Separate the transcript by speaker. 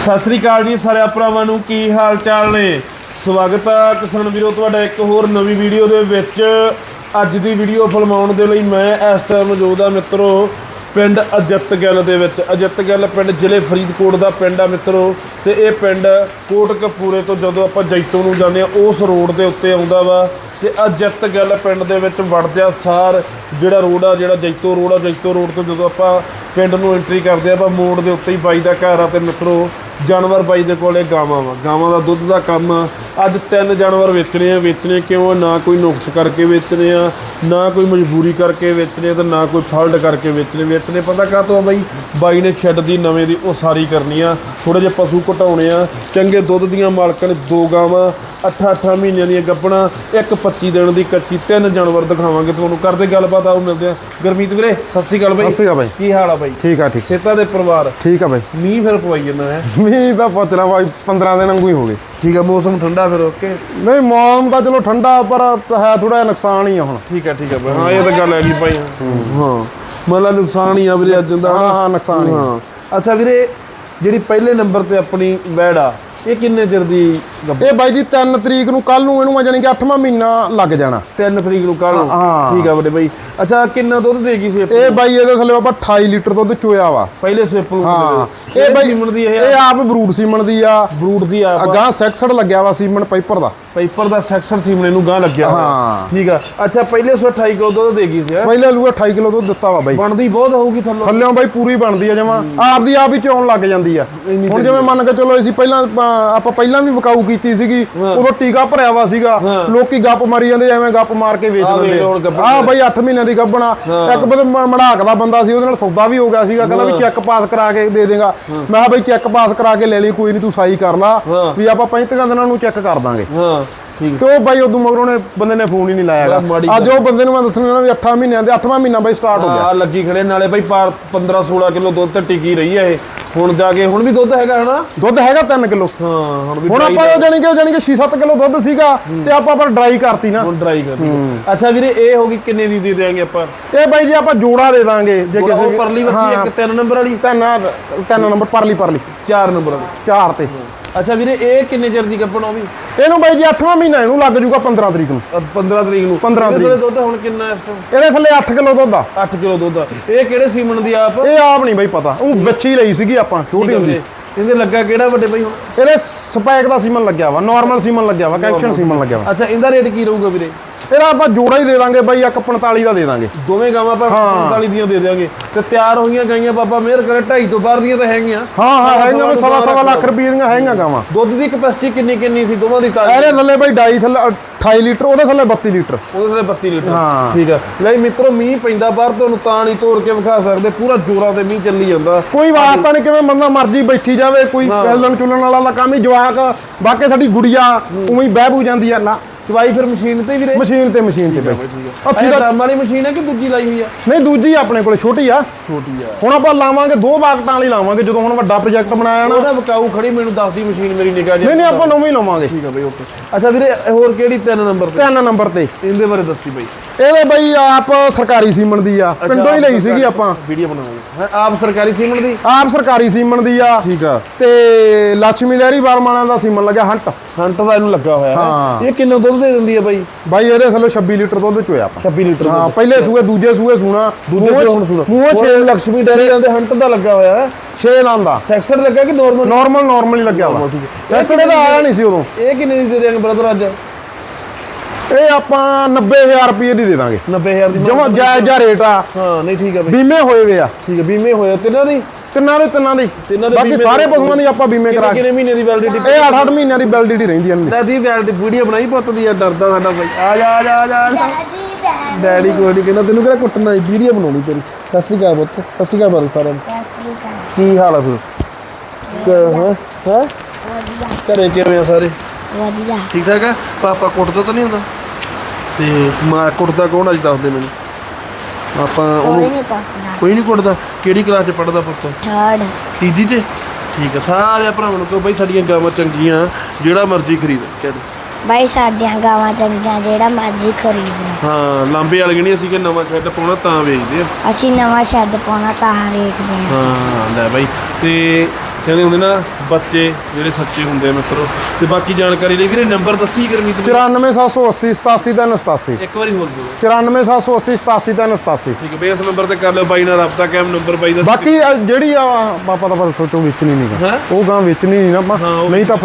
Speaker 1: ਸਤਿ ਸ੍ਰੀ ਅਕਾਲ ਜੀ ਸਾਰੇ ਭਰਾਵਾਂ ਨੂੰ, ਕੀ ਹਾਲ ਚਾਲ ਨੇ? ਸਵਾਗਤ ਹੈ ਕਿਸਾਨ ਵੀਰੋ, ਤੁਹਾਡਾ ਇੱਕ ਹੋਰ ਨਵੀਂ ਵੀਡੀਓ ਦੇ ਵਿੱਚ। ਅੱਜ ਦੀ ਵੀਡੀਓ ਫਿਲਮਾਉਣ ਦੇ ਲਈ ਮੈਂ ਇਸ ਟਾਈਮ ਮੌਜੂਦ ਆ ਮਿੱਤਰੋ, ਪਿੰਡ ਅਜਿੱਤ ਗਿੱਲ ਦੇ ਵਿੱਚ। ਅਜਿੱਤ ਗਿੱਲ ਪਿੰਡ ਜ਼ਿਲ੍ਹੇ ਫਰੀਦਕੋਟ ਦਾ ਪਿੰਡ ਆ ਮਿੱਤਰੋ ਤੇ ਇਹ ਪਿੰਡ ਕੋਟਕਪੂਰੇ ਤੋਂ ਜਦੋਂ ਆਪਾਂ ਜੈਤੋ ਨੂੰ ਜਾਂਦੇ ਆ, ਉਸ ਰੋਡ ਦੇ ਉੱਤੇ ਆਉਂਦਾ ਵਾ ਤੇ ਅਜਿੱਤ ਗਿੱਲ ਪਿੰਡ ਦੇ ਵਿੱਚ ਵੜਦਿਆਂ ਸਾਰ ਜਿਹੜਾ ਰੋਡ ਆ, ਜਿਹੜਾ ਜੈਤੋ ਰੋਡ ਆ, ਜੈਤੋ ਰੋਡ ਤੋਂ ਜਦੋਂ ਆਪਾਂ ਪਿੰਡ ਨੂੰ ਐਂਟਰੀ ਕਰਦੇ ਆ, ਆਪਾਂ ਮੋੜ ਦੇ ਉੱਤੇ ਹੀ ਬਾਈ ਦਾ ਘਰ ਆ ਤੇ ਮਿੱਤਰੋ ਜਾਨਵਰ ਬਾਈ ਦੇ ਕੋਲੇ ਗਾਵਾਂ ਵਾ। ਗਾਵਾਂ ਦਾ ਦੁੱਧ ਦਾ ਕੰਮ ਅੱਜ ਤਿੰਨ ਜਾਨਵਰ ਵੇਚਣੇ ਆ ਵੇਚਣੇ ਕਿਉਂ? ਨਾ ਕੋਈ ਨੁਕਸ ਕਰਕੇ ਵੇਚਣੇ ਆ ਨਾ ਕੋਈ ਮਜਬੂਰੀ ਕਰਕੇ ਵੇਚਣੇ ਤੇ ਨਾ ਕੋਈ ਫਾਲਟ ਕਰਕੇ ਵੇਚਣੇ। ਵੇਚਣੇ ਪਤਾ ਕਾਹਤੋਂ ਆ ਬਾਈ? ਬਾਈ ਨੇ ਸ਼ੈੱਡ ਦੀ ਨਵੇਂ ਦੀ ਉਸਾਰੀ ਕਰਨੀ ਆ। ਥੋੜੇ ਜਿਹੇ ਪਸ਼ੂ ਘਟਾਉਣੇ ਆ। ਚੰਗੇ ਦੁੱਧ ਦੀਆਂ ਮਾਲਕਾਂ ਨੇ ਦੋ ਗਾਵਾਂ 8-8 ਮਹੀਨਿਆਂ ਦੀਆਂ ਗੱਭਣਾ ਇੱਕ 25 ਦਿਨ ਦੀ ਕੱਚੀ ਤਿੰਨ ਜਾਨਵਰ ਦਿਖਾਵਾਂਗੇ ਤੁਹਾਨੂੰ। ਕਰਦੇ ਗੱਲਬਾਤ ਆਓ ਮਿਲਦੇ ਆ। ਗੁਰਮੀਤ ਵੀਰੇ ਸਤਿ ਸ਼੍ਰੀ ਅਕਾਲ ਬਾਈ।
Speaker 2: ਸਤਿ ਸ਼੍ਰੀ ਅਕਾਲ ਬਾਈ।
Speaker 1: ਕੀ ਹਾਲ ਆ ਬਾਈ?
Speaker 2: ਠੀਕ ਆ ਠੀਕ।
Speaker 1: ਸੇਤਾ ਦੇ ਪਰਿਵਾਰ?
Speaker 2: ਠੀਕ ਆ ਬਾਈ।
Speaker 1: ਮੀਂਹ ਫਿਰ ਪਵਾਈ ਜਾਂਦਾ ਹੈ।
Speaker 2: ਮੀਂਹ ਤਾਂ ਪੁੱਛਣਾ ਬਾਈ 15 ਦਿਨ ਵਾਂਗੂ ਹੀ ਹੋ ਗਏ।
Speaker 1: ਠੀਕ ਆ ਮੌਸਮ ਠੰਡਾ ਫਿਰ ਓਕੇ
Speaker 2: ਨਹੀਂ ਮੌਸਮ ਤਾਂ ਚਲੋ ਠੰਡਾ ਪਰ ਹੈ ਥੋੜਾ ਨੁਕਸਾਨ ਹੀ ਆ ਹੁਣ।
Speaker 1: ਠੀਕ ਆ ਠੀਕ ਬਾਈ ਹਾਂ ਇਹ ਤਾਂ ਗੱਲ ਹੈਗੀ ਭਾਈ। ਹਾਂ। ਮਤਲਬ ਨੁਕਸਾਨ ਹੀ ਆ ਵੀਰੇ ਅੱਜ ਦਾ।
Speaker 2: ਹਾਂ ਹਾਂ ਨੁਕਸਾਨ ਹੀ।
Speaker 1: ਹਾਂ। ਅੱਛਾ ਵੀਰੇ ਜਿਹੜੀ ਪਹਿਲੇ ਨੰਬਰ ਤੇ ਆਪਣੀ ਵੈੜ ਆ ਇਹ ਕਿੰਨੇ ਚਿਰ ਦੀ
Speaker 2: ਇਹ ਬਾਈ ਜੀ 3 ਤਰੀਕ ਨੂੰ ਕੱਲ ਨੂੰ ਇਹਨੂੰ ਆ ਜਾਣੀ ਕਿ 8ਵਾਂ ਮਹੀਨਾ ਲੱਗ ਜਾਣਾ।
Speaker 1: ਤਿੰਨ ਤਰੀਕ ਨੂੰ ਕੱਲ
Speaker 2: ਹਾਂ।
Speaker 1: ਠੀਕ ਆ ਵੱਡੇ ਬਾਈ। ਅੱਛਾ ਕਿੰਨਾ ਦੁੱਧ ਦੇਗੀ ਸੀ?
Speaker 2: ਇਹ ਬਾਈ ਇਹਦੇ ਥੱਲੇ ਆਪਾਂ 28 ਲੀਟਰ ਦੁੱਧ ਚੋਇਆ ਵਾ।
Speaker 1: ਪਹਿਲੇ ਸੇਪ ਨੂੰ
Speaker 2: ਹਾਂ।
Speaker 1: ਇਹ
Speaker 2: ਬਾਈ
Speaker 1: ਸੀਮਨ ਦੀ ਇਹ
Speaker 2: ਇਹ ਆਪ ਬਰੂਡ ਸੀਮਨ ਦੀ ਆ।
Speaker 1: ਬਰੂਟ ਦੀ ਆ
Speaker 2: ਅਗਾਂ ਸੈਕਸਡ ਲੱਗਿਆ ਵਾ ਸੀਮਨ ਪਾਈਪਰ ਦਾ।
Speaker 1: ਪੇਪਰ ਦਾ ਸੈਕਸ਼ਨ ਸੀਮਨੇ ਨੂੰ ਗਾਂ ਲੱਗਿਆ ਹੋਇਆ।
Speaker 2: ਹਾਂ।
Speaker 1: ਠੀਕ ਆ। ਅੱਛਾ ਪਹਿਲੇ 128 ਕਿਲੋ ਦੁੱਧ ਦੇਗੀ ਸੀ ਹੈਂ?
Speaker 2: ਪਹਿਲੇ ਲੂਆ 28 ਕਿਲੋ ਦੁੱਧ ਦਿੱਤਾ ਵਾ ਬਾਈ।
Speaker 1: ਬਣਦੀ ਬਹੁਤ ਹੋਊਗੀ ਥੱਲੋਂ।
Speaker 2: ਥੱਲਿਓਂ ਬਾਈ ਪੂਰੀ ਬਣਦੀ ਆ ਜਮਾ। ਆਪ ਦੀ ਆਪ ਹੀ ਚੋਣ ਲੱਗ ਜਾਂਦੀ ਆ।
Speaker 1: ਇੰਨੀ
Speaker 2: ਹੁਣ ਜਿਵੇਂ ਮੰਨ ਕੇ ਚਲੋ ਅਸੀਂ ਪਹਿਲਾਂ ਆਪਾਂ- ਆਪਾਂ ਪਹਿਲਾਂ ਵੀ ਵਿਕਾਊ ਕੀਤੀ ਸੀਗੀ ਉਦੋਂ ਟੀਕਾ ਭਰਿਆ ਵਾ ਸੀਗਾ। ਲੋਕੀ ਗੱਪ ਮਾਰੀ ਜਾਂਦੇ ਐਵੇਂ ਗੱਪ ਮਾਰ ਕੇ ਵੇਚ ਦਿੰਦੇ। ਆ ਬਾਈ 8 ਮਹੀਨਿਆਂ ਦੀ ਗੱਭਣਾ ਇੱਕ ਬੰਦੇ ਮੜਾਕ ਦਾ ਬੰਦਾ ਸੀ ਉਹਦੇ ਨਾਲ ਸੌਦਾ ਵੀ ਹੋ ਗਿਆ ਸੀਗਾ ਕਹਿੰਦਾ ਵੀ ਚੈੱਕ ਪਾਸ ਕਰਾ ਕੇ ਦੇ ਦੇਗਾ। ਮੈਂ ਕਿਹਾ ਬਾਈ ਚੈੱਕ ਪਾਸ ਕਰਾ ਕੇ ਲੈ ਲਈ ਕੋਈ ਨਹੀਂ ਤੂੰ ਸਾਈ ਕਰ ਲਾ। ਵੀ ਆਪਾਂ 35 ਦਿਨਾਂ ਨੂੰ ਚੈੱਕ ਕਰ ਦਾਂਗੇ। ਤੇ ਉਹ ਬਾਈ ਉਦੋਂ ਮਗਰੋਂ ਨੇ ਬੰਦੇ ਨੇ ਫੋਨ ਹੀ ਨਹੀਂ ਲਾਇਆਗਾ ਅੱਜ ਉਹ ਬੰਦੇ ਨੂੰ ਮੈਂ ਦੱਸਣਾ ਵੀ 8 ਮਹੀਨਿਆਂ ਦੇ 8ਵਾਂ ਮਹੀਨਾ ਬਾਈ ਸਟਾਰਟ ਹੋ ਗਿਆ।
Speaker 1: ਆ ਲੱਗੀ ਖੜੇ। ਨਾਲੇ ਬਈ 15 16 ਕਿਲੋ ਦੁੱਧ ਤੇ ਟਿਕੀ ਰਹੀ ਹੈ ਇਹ। ਹੁਣ ਜਾ ਕੇ ਹੁਣ ਵੀ ਦੁੱਧ ਹੈਗਾ ਹਨਾ?
Speaker 2: ਦੁੱਧ ਹੈਗਾ 3 ਕਿਲੋ।
Speaker 1: ਹਾਂ ਹੁਣ ਵੀ
Speaker 2: ਹੁਣ ਆਪਾਂ ਉਹ ਜਾਣੀ ਕਿ ਜਾਣੀ ਕਿ 6-7 ਕਿਲੋ ਦੁੱਧ ਸੀਗਾ ਤੇ ਆਪਾਂ ਪਰ ਡਰਾਈ ਕਰਤੀ ਨਾ।
Speaker 1: ਹੁਣ ਡਰਾਈ ਕਰ ਦਿੱਤੀ। ਅੱਛਾ ਵੀਰੇ ਇਹ ਹੋ ਗਈ ਕਿੰਨੇ ਦੀ ਦੇ ਦੇਾਂਗੇ ਆਪਾਂ?
Speaker 2: ਇਹ ਬਾਈ ਜੀ ਆਪਾਂ ਜੋੜਾ ਦੇ ਦਾਂਗੇ। ਜੇ ਕਿਸੇ
Speaker 1: ਉਹ ਪਰਲੀ ਬੱਚੀ ਇੱਕ ਤਿੰਨ ਨੰਬਰ ਵਾਲੀ?
Speaker 2: ਤਿੰਨ ਤਿੰਨ ਨੰਬਰ ਪਰਲੀ ਪਰਲੀ
Speaker 1: ਚਾਰ ਨੰਬਰ ਵਾਲੀ।
Speaker 2: ਚਾਰ ਤੇ।
Speaker 1: ਅੱਛਾ ਵੀਰੇ ਇਹ ਕਿੰਨੇ ਚਿਰ ਦੀ ਕੱਪਣ ਉਹ ਵੀ?
Speaker 2: ਇਹਨੂੰ ਬਾਈ ਜੀ 8ਵਾਂ ਮਹੀਨਾ ਇਹਨੂੰ ਲੱਗ ਜੂਗਾ 15 ਤਰੀਕ ਨੂੰ।
Speaker 1: ਅ, 15 ਤਰੀਕ ਨੂੰ।
Speaker 2: 15
Speaker 1: ਇਹਦੇ
Speaker 2: ਤਰੀਕ।
Speaker 1: ਦੁੱਧ ਹੁਣ ਕਿੰਨਾ ਇਸ ਤੋਂ?
Speaker 2: ਇਹਦੇ ਥੱਲੇ 8 ਕਿਲੋ ਦੁੱਧ ਆ।
Speaker 1: 8 ਕਿਲੋ ਦੁੱਧ ਆ। ਇਹ ਕਿਹੜੇ ਸੀਮਨ ਦੀ ਆਪ?
Speaker 2: ਇਹ ਆਪ ਨਹੀਂ ਬਾਈ ਪਤਾ। ਉਹ ਬੱਚੀ ਲਈ ਸੀਗੀ ਆਪਾਂ ਛੋਟੀ ਹੁੰਦੀ।
Speaker 1: ਇਹਦੇ ਲੱਗਾ ਕਿਹੜਾ ਵੱਡੇ ਬਈ ਹੁਣ?
Speaker 2: ਇਹਦੇ ਸਪੈਕ ਦਾ ਸੀਮਨ ਲੱਗਿਆ ਵਾ ਨਾਰਮਲ ਸੀਮਨ ਲੱਗਿਆ ਵਾ ਕੈਪਸ਼ਨ ਸੀਮਨ। ਲੱਗਿਆ ਵਾ।
Speaker 1: ਅੱਛਾ ਇਹਦਾ ਰੇਟ ਕੀ ਰਹੂਗਾ ਵੀਰੇ?
Speaker 2: ਇਹਦਾ ਆਪਾਂ ਜੋੜਾ ਹੀ ਦੇ ਦਾਂਗੇ ਬਾਈ ਇੱਕ 45 ਦਾ ਦੇ ਦਾਂਗੇ।
Speaker 1: ਦੋਵੇਂ ਗਾਵਾਂ ਆਪਾਂ 45 ਦੀਆਂ ਦੇ ਦਿਆਂਗੇ। ਤੇ ਤਿਆਰ ਹੋਈਆਂ ਗਾਈਆਂ ਬਾਬਾ ਮਿਹਰ ਕਰੇ 2.5 ਤੋਂ ਬਾਹਰ ਦੀਆਂ ਤਾਂ ਹੈਗੀਆਂ।
Speaker 2: ਹਾਂ ਹਾਂ ਹੈਗੀਆਂ ਵੀ
Speaker 1: ਸਵਾ
Speaker 2: ਸਵਾ ਲੱਖ ਰੁਪਏ। ਦੀਆਂ ਹੈਗੀਆਂ ਗਾਵਾਂ।
Speaker 1: ਦੁੱਧ ਦੀ ਕਪੈਸਿਟੀ ਕਿੰਨੀ ਕਿੰਨੀ ਸੀ? ਦੋਵਾਂ ਦੀ ਤਾਜ਼ੀ।
Speaker 2: ਇਹਦੇ ਥੱਲੇ ਬਾਈ ਡਾਈ ਥੱਲੇ 28 ਲੀਟਰ ਉਹਦੇ ਥੱਲੇ 32 ਲੀਟਰ।
Speaker 1: ਉਹਦੇ ਥੱਲੇ 32 ਲੀਟਰ।
Speaker 2: ਹਾਂ।
Speaker 1: ਠੀਕ ਆ। ਲੈ ਮਿੱਤਰੋ ਮੀਂਹ ਪੈਂਦਾ ਬਾਹਰ ਤੁਹਾਨੂੰ ਤਾਂ ਨਹੀਂ ਤੋੜ ਕੇ ਵਿਖਾ ਸਕਦੇ। ਪੂਰਾ ਜੋਰਾਂ ਤੇ ਮੀਂਹ ਚੱਲੀ ਜਾਂਦਾ।
Speaker 2: ਕੋਈ ਵਾਸਤਾ ਨਹੀਂ ਕਿਵੇਂ ਬੰਦਾ ਮਰਜ਼ੀ ਬੈਠੀ ਜਾਵੇ ਕੋਈ ਹਿੱਲਣ ਚੁੱਲਣ ਵਾਲਾ ਦਾ ਕੰਮ ਹੀ ਜਵਾਕ ਬਾਕੀ ਸਾਡੀ ਗੁੜੀਆ ਉਵੇਂ ਹੀ ਬਹਿ ਬੂ ਜਾਂਦੀ ਆ। ਨਾ।
Speaker 1: ਚਵਾਈ ਫਿਰ ਮਸ਼ੀਨ ਤੇ ਵੀਰੇ?
Speaker 2: ਮਸ਼ੀਨ ਤੇ ਮਸ਼ੀਨ ਤੇ ਬਈ।
Speaker 1: ਇਹ
Speaker 2: ਦਾ
Speaker 1: ਵਾਲੀ ਮਸ਼ੀਨ ਹੈ ਕਿ ਦੂਜੀ ਲਾਈ ਹੋਈ ਆ?
Speaker 2: ਨਹੀਂ ਦੂਜੀ ਆਪਣੇ ਕੋਲੇ ਛੋਟੀ ਆ।
Speaker 1: ਛੋਟੀ ਆ।
Speaker 2: ਹੁਣ ਆਪਾਂ ਲਾਵਾਂਗੇ ਦੋ ਬਾਗਟਾਂ ਵਾਲੀ ਲਾਵਾਂਗੇ ਜਦੋਂ ਹੁਣ ਵੱਡਾ ਪ੍ਰੋਜੈਕਟ ਬਣਾਇਆ ਨਾ।
Speaker 1: ਉਹਦਾ ਬਕਾਊ ਖੜੀ ਮੈਨੂੰ ਦੱਸਦੀ ਮਸ਼ੀਨ ਮੇਰੀ ਨਿਗਾਹ ਜੀ
Speaker 2: ਨਹੀਂ ਨਹੀਂ ਆਪਾਂ ਨਵੇਂ ਹੀ ਲਾਵਾਂਗੇ।
Speaker 1: ਠੀਕ ਆ ਬਈ ਓਕੇ। ਅੱਛਾ ਵੀਰੇ ਹੋਰ ਕਿਹੜੀ ਤਿੰਨ ਨੰਬਰ ਤੇ?
Speaker 2: ਤਿੰਨ ਨੰਬਰ ਤੇ।
Speaker 1: ਇਹਦੇ ਬਾਰੇ ਦੱਸੀ ਬਈ।
Speaker 2: ਇਹਦੇ ਬਈ ਆਪ ਸਰਕਾਰੀ ਸੀਮਨ ਦੀ ਆ ਪਿੰਡੋਂ ਹੀ ਲਈ ਸੀਗੀ ਆਪਾਂ।
Speaker 1: ਵੀਡੀਓ ਬਣਾਉਣੀ ਆਪ ਸਰਕਾਰੀ ਸੀਮਨ ਦੀ?
Speaker 2: ਆਪ ਸਰਕਾਰੀ ਸੀਮਨ ਦੀ ਆ।
Speaker 1: ਠੀਕ ਆ।
Speaker 2: ਤੇ ਲక్ష్ਮੀ ਲਹਿਰੀ ਵਾਰਮਾਨਾ ਦਾ ਸੀਮਨ ਲੱਗਾ ਹੰਟ।
Speaker 1: ਹੰਟ ਦਾ ਇਹਨੂੰ ਲੱਗਾ ਹੋਇਆ ਹੈ। ਇਹ ਕਿੰਨਾ ਦੁੱਧ ਦੇ ਦਿੰਦੀ ਆ ਬਾਈ?
Speaker 2: ਬਾਈ ਇਹਦੇ ਥੱਲੇ 26 ਲੀਟਰ ਦੁੱਧ ਚੋਇਆ ਆਪਾਂ।
Speaker 1: 26 ਲੀਟਰ
Speaker 2: ਹਾਂ ਪਹਿਲੇ ਸੂਏ ਦੂਜੇ ਸੂਏ ਸੂਣਾ।
Speaker 1: ਦੂਜੇ ਸੂਏ
Speaker 2: ਮੂੰਹ 6
Speaker 1: ਲక్ష్ਮੀ ਡੇਰੀ ਦੇ ਹੰਟ ਦਾ ਲੱਗਾ ਹੋਇਆ ਹੈ।
Speaker 2: 6 ਲਾਂ ਦਾ
Speaker 1: ਸੈਕਸਰ ਲੱਗਾ ਕਿ ਨਾਰਮਲ
Speaker 2: ਨਾਰਮਲ ਨਾਰਮਲ ਹੀ ਲੱਗਿਆ ਵਾ। ਸੈਕਸਰ ਇਹਦਾ ਆਇਆ ਨਹੀਂ ਸੀ ਉਦੋਂ।
Speaker 1: ਇਹ ਕਿੰਨੇ ਦੀ ਦੇ ਦੇਣ ਬ੍ਰਦਰ ਅੱਜ?
Speaker 2: ਇਹ ਆਪਾਂ 90000 ਰੁਪਏ ਦੀ ਦੇ ਦਾਂਗੇ।
Speaker 1: 90000 ਦੀ
Speaker 2: ਜਮਾ ਜਾਇਜ਼ ਜਾ ਰੇਟ ਆ।
Speaker 1: ਹਾਂ ਨਹੀਂ ਠੀਕ ਹੈ ਬਈ।
Speaker 2: ਬੀਮੇ ਹੋਏ ਵੇ ਆ।
Speaker 1: ਠੀਕ ਹੈ ਬੀਮੇ ਹੋਇਆ ਤਿੰਨਾਂ ਦੀ?
Speaker 2: ਤਿੰਨਾਂ ਦੇ ਤਿੰਨਾਂ ਦੇ।
Speaker 1: ਤਿੰਨਾਂ ਦੇ
Speaker 2: ਬਾਕੀ ਸਾਰੇ ਪਸ਼ੂਆਂ ਦੀ ਆਪਾਂ ਬੀਮੇ ਕਰਾ
Speaker 1: ਕਿੰਨੇ
Speaker 2: ਕੇ
Speaker 1: ਕਿੰਨੇ ਮਹੀਨੇ ਦੀ ਵੈਲਿਡਿਟੀ
Speaker 2: ਇਹ 8-8 ਮਹੀਨਿਆਂ ਦੀ ਵੈਲਿਡਿਟੀ ਰਹਿੰਦੀ ਇਹਨਾਂ ਦੀ
Speaker 1: ਦਾਦੀ ਵੈਲਿਡਿਟੀ ਵੀਡੀਓ ਬਣਾਈ ਪੁੱਤ ਦੀ ਆ ਡਰਦਾ ਸਾਡਾ ਬਾਈ। ਆ ਜਾ ਆ ਜਾ ਆ ਜਾ ਆ ਡੈਡੀ ਕੋਈ ਨਹੀਂ ਕਹਿੰਦਾ ਤੈਨੂੰ ਕਿਹੜਾ ਕੁੱਟਣਾ ਵੀਡੀਓ ਬਣਾਉਣੀ ਤੇਰੀ। ਸਤਿ ਸ਼੍ਰੀ ਅਕਾਲ ਪੁੱਤ ਸਤਿ ਸ਼੍ਰੀ ਅਕਾਲ ਸਾਰਿਆਂ ਨੂੰ। ਕੀ ਹਾਲ ਆ ਫਿਰ? ਹਾਂ ਹਾਂ? ਘਰੇ ਕਿਵੇਂ ਆ ਸਾਰੇ?
Speaker 3: ਵਧੀਆ।
Speaker 1: ਠੀਕ ਠਾਕ ਆ? ਪਾਪਾ ਕੁੱਟਦਾ ਤਾਂ ਨਹੀਂ ਹੁੰਦਾ? ਤੇ ਮਾਂ ਕੁੱਟਦਾ ਕੌਣ ਅੱਜ ਦੱਸਦੇ ਮੈਨੂੰ? ਆਪਾਂ
Speaker 3: ਕੋਈ
Speaker 1: ਉਹਨੂੰ
Speaker 3: ਨਹੀਂ ਪਹੁੰਚਣਾ
Speaker 1: ਕੋਈ ਨਹੀਂ ਕੁੱਟਦਾ ਕਿਹੜੀ ਕਲਾਸ 'ਚ ਪੜਦਾ ਪੁੱਤ?
Speaker 3: ਥਰਡ।
Speaker 1: ਤੀਜੀ ਤੇ ਠੀਕ ਆ ਸਾਰੇ ਭਰਾਵਾਂ ਨੂੰ ਕਹੋ ਬਈ ਸਾਡੀਆਂ ਗਾਵਾਂ ਚੰਗੀਆਂ ਜਿਹੜਾ ਮਰਜ਼ੀ ਖਰੀਦ ਕਹਿੰਦੇ
Speaker 3: ਬਾਈ ਸਾਡੀਆਂ ਗਾਵਾਂ ਚੰਗੀਆਂ ਜਿਹੜਾ ਮਰਜ਼ੀ ਖਰੀਦ। ਲਓ
Speaker 1: ਹਾਂ ਲਾਂਬੇ ਵਾਲੀਆਂ ਨਹੀਂ ਅਸੀਂ ਕਿ ਨਵਾਂ ਸ਼ੈੱਡ ਪਾਉਣਾ ਤਾਂ ਵੇਚਦੇ ਆ।
Speaker 3: ਅਸੀਂ ਨਵਾਂ ਸ਼ੈੱਡ ਪਾਉਣਾ ਤਾਂ ਵੇਚਦੇ ਹਾਂ
Speaker 1: ਹਾਂ ਲੈ ਬਾਈ ਤੇ ਕਹਿੰਦੇ ਹੁੰਦੇ ਨਾ ਬੱਚੇ ਜਿਹੜੇ ਸੱਚੇ ਹੁੰਦੇ ਆ ਮਿੱਤਰੋ। ਤੇ ਬਾਕੀ ਜਾਣਕਾਰੀ ਲਈ ਵੀਰੇ ਨੰਬਰ ਦੱਸੀ ਕਰਮੀ ਤੂੰ
Speaker 2: 94780 87387
Speaker 1: ਇੱਕ ਵਾਰੀ ਹੋਰ ਦਿਓ
Speaker 2: 94780 87387
Speaker 1: ਠੀਕ ਹੈ ਬਈ ਇਸ ਨੰਬਰ ਤੇ ਕਰ ਲਿਓ ਬਾਈ ਨਾਲ ਰਾਬਤਾ ਕਾਇਮ ਨੰਬਰ ਬਾਈ ਦਾ
Speaker 2: ਬਾਕੀ ਜਿਹੜੀ ਆ ਪਾਪਾ ਤਾਂ ਪਰ ਸੋਚੋ ਵੇਚਣੀ ਨਹੀਂ ਗਾ।
Speaker 1: ਹੈਂ?
Speaker 2: ਉਹ ਗਾਂ ਵੇਚਣੀ ਨਹੀਂ ਨਾ ਆਪਾਂ।
Speaker 1: ਹਾਂ, ਉਹ
Speaker 2: ਨਹੀਂ ਤਾਂ